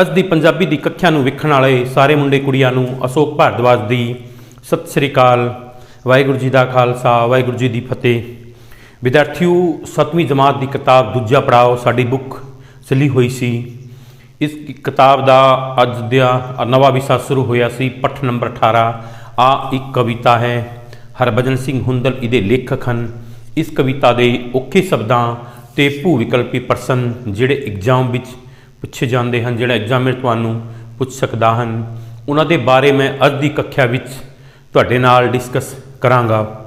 ਅੱਜ ਦੀ ਪੰਜਾਬੀ ਦੀ ਕੱਖਿਆ ਨੂੰ ਵੇਖਣ ਵਾਲੇ ਸਾਰੇ ਮੁੰਡੇ ਕੁੜੀਆਂ ਨੂੰ ਅਸ਼ੋਕ ਭਾਰਦਵਾਜ ਦੀ ਸਤਿ ਸ੍ਰੀ ਅਕਾਲ, ਵਾਹਿਗੁਰੂ ਜੀ ਦਾ ਖਾਲਸਾ, ਵਾਹਿਗੁਰੂ ਜੀ ਦੀ ਫਤਿਹ। ਵਿਦਿਆਰਥੀਓ 7ਵੀਂ ਜਮਾਤ ਦੀ ਕਿਤਾਬ ਦੂਜਾ ਪੜਾਅ ਸਾਡੀ ਬੁੱਕ ਚੱਲੀ ਹੋਈ ਸੀ। ਇਸ ਕਿਤਾਬ ਦਾ ਅੱਜ ਦਾ ਨਵਾਂ ਵਿਸ਼ਾ ਸ਼ੁਰੂ ਹੋਇਆ ਸੀ, ਪੱਠ ਨੰਬਰ 18 ਆ ਇੱਕ ਕਵਿਤਾ ਹੈ, ਹਰਭਜਨ ਸਿੰਘ ਹੁੰਦਲ, ਇਹਦੇ ਲੇਖਕ ਹਨ। ਇਸ ਕਵਿਤਾ ਦੇ ਔਖੇ ਸ਼ਬਦਾਂ ਤੇ ਭੂ ਵਿਕਲਪੀ ਪ੍ਰਸ਼ਨ ਜਿਹੜੇ ਐਗਜ਼ਾਮ ਵਿੱਚ ਪੁੱਛੇ ਜਾਂਦੇ ਹਨ, ਜਿਹੜਾ ਐਗਜ਼ਾਮਰ ਤੁਹਾਨੂੰ ਪੁੱਛ ਸਕਦਾ ਹਨ। ਉਹਨਾਂ ਦੇ ਬਾਰੇ ਮੈਂ ਅੱਜ ਦੀ ਕੱਖਿਆ ਵਿੱਚ ਤੁਹਾਡੇ ਨਾਲ ਡਿਸਕਸ ਕਰਾਂਗਾ।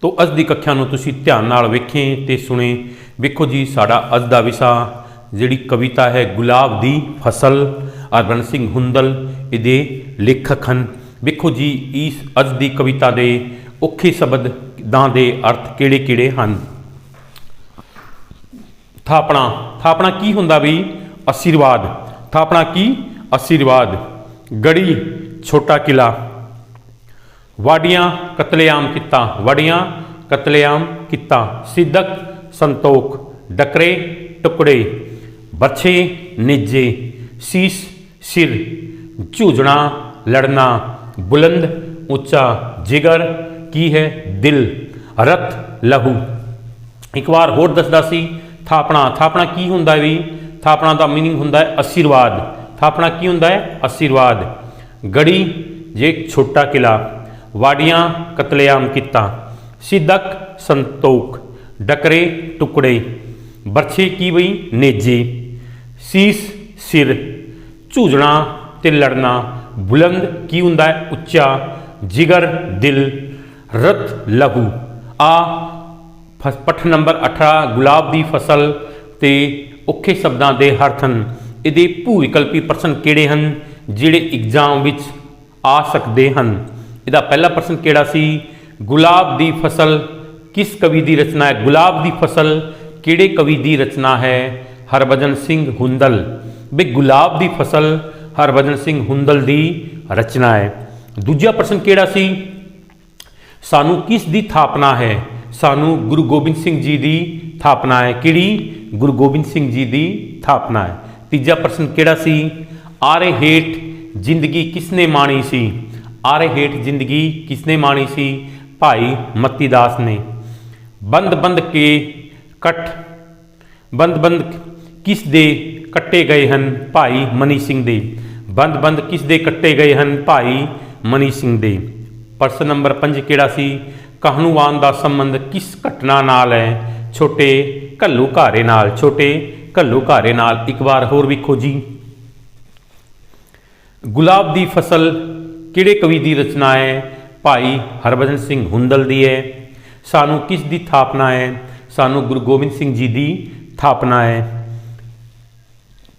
ਤੋ ਅੱਜ ਦੀ ਕੱਖਿਆ ਨੂੰ ਤੁਸੀਂ ਧਿਆਨ ਨਾਲ ਵੇਖੇ ਤੇ ਸੁਣੇ। ਵੇਖੋ ਜੀ, ਸਾਡਾ ਅੱਜ ਦਾ ਵਿਸ਼ਾ, ਜਿਹੜੀ ਕਵਿਤਾ ਹੈ, ਗੁਲਾਬ ਦੀ ਫਸਲ ਅਰਬਨ ਸਿੰਘ ਹੁੰਦਲ, ਇਹਦੇ ਲੇਖਕ ਹਨ। ਵੇਖੋ ਜੀ, ਇਸ ਅੱਜ ਦੀ ਕਵਿਤਾ ਦੇ ਔਖੇ ਸ਼ਬਦਾਂ ਦੇ ਅਰਥ ਕਿਹੜੇ-ਕਿਹੜੇ ਹਨ? ਥਾਪਣਾ। ਥਾਪਣਾ ਕੀ ਹੁੰਦਾ ਵੀ? ਆਸ਼ੀਰਵਾਦ। ਥਾਪਣਾ ਕੀ? ਆਸ਼ੀਰਵਾਦ। ਗੜੀ, ਛੋਟਾ ਕਿਲਾ। ਵਾਡੀਆਂ ਕਤਲੇਆਮ ਕੀਤਾ। ਵੜੀਆਂ ਕਤਲੇਆਮ ਕੀਤਾ। ਸਿੱਦਕ ਸੰਤੋਖ। ਡਕਰੇ, ਟੁਕੜੇ। ਬੱਚੇ ਨੇਜੇ। ਸੀਸ, ਸਿਰ। ਝੂਝਣਾ ਲੜਨਾ। ਬੁਲੰਦ, ਉੱਚਾ। ਜਿਗਰ, ਕੀ ਹੈ? ਦਿਲ। ਰਤ, ਲਹੂ। ਇੱਕ ਵਾਰ ਹੋਰ ਦੱਸਦਾ ਸੀ। ਥਾਪਣਾ ਥਾਪਣਾ ਕੀ ਹੁੰਦਾ ਵੀ ਥਾਪਣਾ ਦਾ ਮੀਨਿੰਗ ਹੁੰਦਾ ਹੈ ਆਸ਼ੀਰਵਾਦ। ਥਾਪਣਾ ਕੀ ਹੁੰਦਾ ਹੈ? ਆਸ਼ੀਰਵਾਦ। ਗੜੀ, ਜੇ ਛੋਟਾ ਕਿਲਾ ਵਾਡੀਆਂ ਕਤਲੇਆਮ ਕੀਤਾ, ਸਿੱਦਕ ਸੰਤੋਖ, ਡਕਰੇ ਟੁਕੜੇ, ਬਰਛੇ ਕੀ ਬਈ? ਨੇਜੇ। ਸੀਸ, ਸਿਰ, ਝੂਝਣਾ ਤੇ ਲੜਨਾ। ਬੁਲੰਦ ਕੀ ਹੁੰਦਾ ਹੈ? ਉੱਚਾ, ਜਿਗਰ, ਦਿਲ, ਰਤ, ਲਹੂ। ਆ ਪੱਠ ਨੰਬਰ 18 ਗੁਲਾਬ ਦੀ ਫਸਲ ਤੇ ਔਖੇ ਸ਼ਬਦਾਂ ਦੇ ਹਰਥ ਹਨ। ਇਹਦੇ ਭੂ ਵਿਕਲਪੀ ਪ੍ਰਸ਼ਨ ਕਿਹੜੇ ਹਨ, ਜਿਹੜੇ ਐਗਜ਼ਾਮ ਵਿੱਚ ਆ ਸਕਦੇ ਹਨ? ਇਹਦਾ ਪਹਿਲਾ ਪ੍ਰਸ਼ਨ ਕਿਹੜਾ ਸੀ? ਗੁਲਾਬ ਦੀ ਫਸਲ ਕਿਸ ਕਵੀ ਦੀ ਰਚਨਾ ਹੈ? ਗੁਲਾਬ ਦੀ ਫਸਲ ਕਿਹੜੇ ਕਵੀ ਦੀ ਰਚਨਾ ਹੈ? ਹਰਭਜਨ ਸਿੰਘ ਹੁੰਦਲ। ਵੀ ਗੁਲਾਬ ਦੀ ਫਸਲ ਹਰਭਜਨ ਸਿੰਘ ਹੁੰਦਲ ਦੀ ਰਚਨਾ ਹੈ। ਦੂਜਾ ਪ੍ਰਸ਼ਨ ਕਿਹੜਾ ਸੀ? ਸਾਨੂੰ ਕਿਸ ਦੀ ਥਾਪਨਾ ਹੈ? ਸਾਨੂੰ ਗੁਰੂ ਗੋਬਿੰਦ ਸਿੰਘ ਜੀ ਦੀ ਥਾਪਨਾ ਹੈ। ਕਿਹੜੀ? ਗੁਰੂ ਗੋਬਿੰਦ ਸਿੰਘ ਜੀ ਦੀ ਥਾਪਨਾ ਹੈ। ਤੀਜਾ ਪ੍ਰਸ਼ਨ ਕਿਹੜਾ ਸੀ? ਆਰੇ ਹੇਠ ਜ਼ਿੰਦਗੀ ਕਿਸਨੇ ਮਾਣੀ ਸੀ? ਆਰੇ ਹੇਠ ਜ਼ਿੰਦਗੀ ਕਿਸਨੇ ਮਾਣੀ ਸੀ? ਭਾਈ ਮਤੀ ਦਾਸ ਨੇ। ਬੰਦ ਬੰਦ ਕੇ ਕਟ ਬੰਦ ਬੰਦ ਕਿਸ ਦੇ ਕੱਟੇ ਗਏ ਹਨ? ਭਾਈ ਮਨੀ ਸਿੰਘ ਦੇ। ਬੰਦ ਬੰਦ ਕਿਸ ਦੇ ਕੱਟੇ ਗਏ ਹਨ? ਭਾਈ ਮਨੀ ਸਿੰਘ ਦੇ। ਪ੍ਰਸ਼ਨ ਨੰਬਰ 5 ਕਿਹੜਾ ਸੀ? ਕਹਾਣੂਵਾਨ ਦਾ ਸੰਬੰਧ? ਕਿਸ ਘਟਨਾ ਨਾਲ ਹੈ? ਛੋਟੇ ਘੱਲੂ ਘਾਰੇ ਨਾਲ, ਛੋਟੇ ਘੱਲੂ ਘਾਰੇ ਨਾਲ ਇੱਕ ਵਾਰ ਹੋਰ ਵੇਖੋ ਜੀ। ਗੁਲਾਬ ਦੀ ਫਸਲ ਕਿਹੜੇ ਕਵੀ ਦੀ ਰਚਨਾ ਹੈ? ਭਾਈ ਹਰਭਜਨ ਸਿੰਘ ਹੁੰਦਲ ਦੀ ਹੈ। ਸਾਨੂੰ ਕਿਸ ਦੀ ਥਾਪਨਾ ਹੈ? ਸਾਨੂੰ ਗੁਰੂ ਗੋਬਿੰਦ ਸਿੰਘ ਜੀ ਦੀ ਥਾਪਨਾ ਹੈ।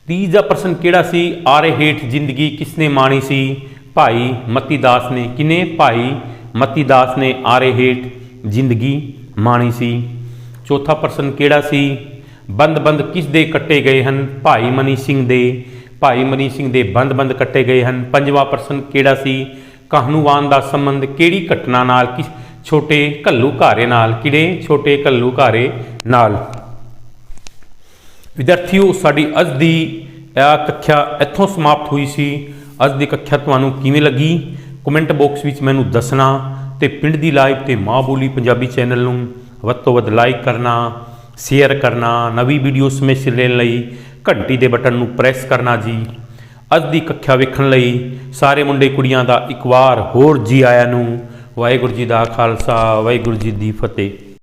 ਤੀਜਾ ਪ੍ਰਸ਼ਨ ਕਿਹੜਾ ਸੀ? ਆਰੇ ਹੇਠ ਜ਼ਿੰਦਗੀ ਕਿਸਨੇ ਮਾਣੀ ਸੀ? ਭਾਈ ਮਤੀ ਦਾਸ ਨੇ ਕਿਨੇ ਭਾਈ ਮਤੀ ਦਾਸ ਨੇ ਆਰੇ ਹੇਠ ਜ਼ਿੰਦਗੀ ਮਾਣੀ ਸੀ। ਚੌਥਾ ਪ੍ਰਸ਼ਨ ਕਿਹੜਾ ਸੀ? ਬੰਦ ਬੰਦ ਕਿਸ ਦੇ ਕੱਟੇ ਗਏ ਹਨ? ਭਾਈ ਮਨੀ ਸਿੰਘ ਦੇ। ਭਾਈ ਮਨੀ ਸਿੰਘ ਦੇ ਬੰਦ ਬੰਦ ਕੱਟੇ ਗਏ ਹਨ। ਪੰਜਵਾਂ ਪ੍ਰਸ਼ਨ ਕਿਹੜਾ ਸੀ? ਕਹਾਣੂਵਾਨ ਦਾ ਸੰਬੰਧ ਕਿਹੜੀ ਘਟਨਾ ਨਾਲ ਕਿਸ ਛੋਟੇ ਘੱਲੂ ਘਾਰੇ ਨਾਲ, ਕਿਹੜੇ ਛੋਟੇ ਘੱਲੂ ਘਾਰੇ ਨਾਲ? ਵਿਦਿਆਰਥੀਓ, ਸਾਡੀ ਅੱਜ ਦੀ ਇਹ ਕੱਖਿਆ ਇੱਥੋਂ ਸਮਾਪਤ ਹੋਈ ਸੀ। ਅੱਜ ਦੀ ਕੱਖਿਆ ਤੁਹਾਨੂੰ ਕਿਵੇਂ ਲੱਗੀ? ਕਮੈਂਟ ਬਾਕਸ ਵਿੱਚ ਮੈਨੂੰ ਦੱਸਣਾ ਤੇ ਪਿੰਡ ਦੀ ਲਾਈਵ ਤੇ ਮਾਂ ਬੋਲੀ ਪੰਜਾਬੀ ਚੈਨਲ ਨੂੰ ਵੱਧ ਤੋਂ ਵੱਧ ਲਾਈਕ ਕਰਨਾ ਸ਼ੇਅਰ ਕਰਨਾ, ਨਵੀਂ ਵੀਡੀਓ ਸਮੇਂ ਸਿਰ ਲੈਣ ਲਈ ਘੰਟੀ ਦੇ ਬਟਨ ਨੂੰ ਪ੍ਰੈਸ ਕਰਨਾ ਜੀ। ਅੱਜ ਦੀ ਕੱਖਿਆ ਵੇਖਣ ਲਈ ਸਾਰੇ ਮੁੰਡੇ ਕੁੜੀਆਂ ਦਾ ਇੱਕ ਵਾਰ ਹੋਰ ਜੀ ਆਇਆਂ ਨੂੰ ਵਾਹਿਗੁਰੂ ਜੀ ਦਾ ਖਾਲਸਾ, ਵਾਹਿਗੁਰੂ ਜੀ ਦੀ ਫਤਿਹ।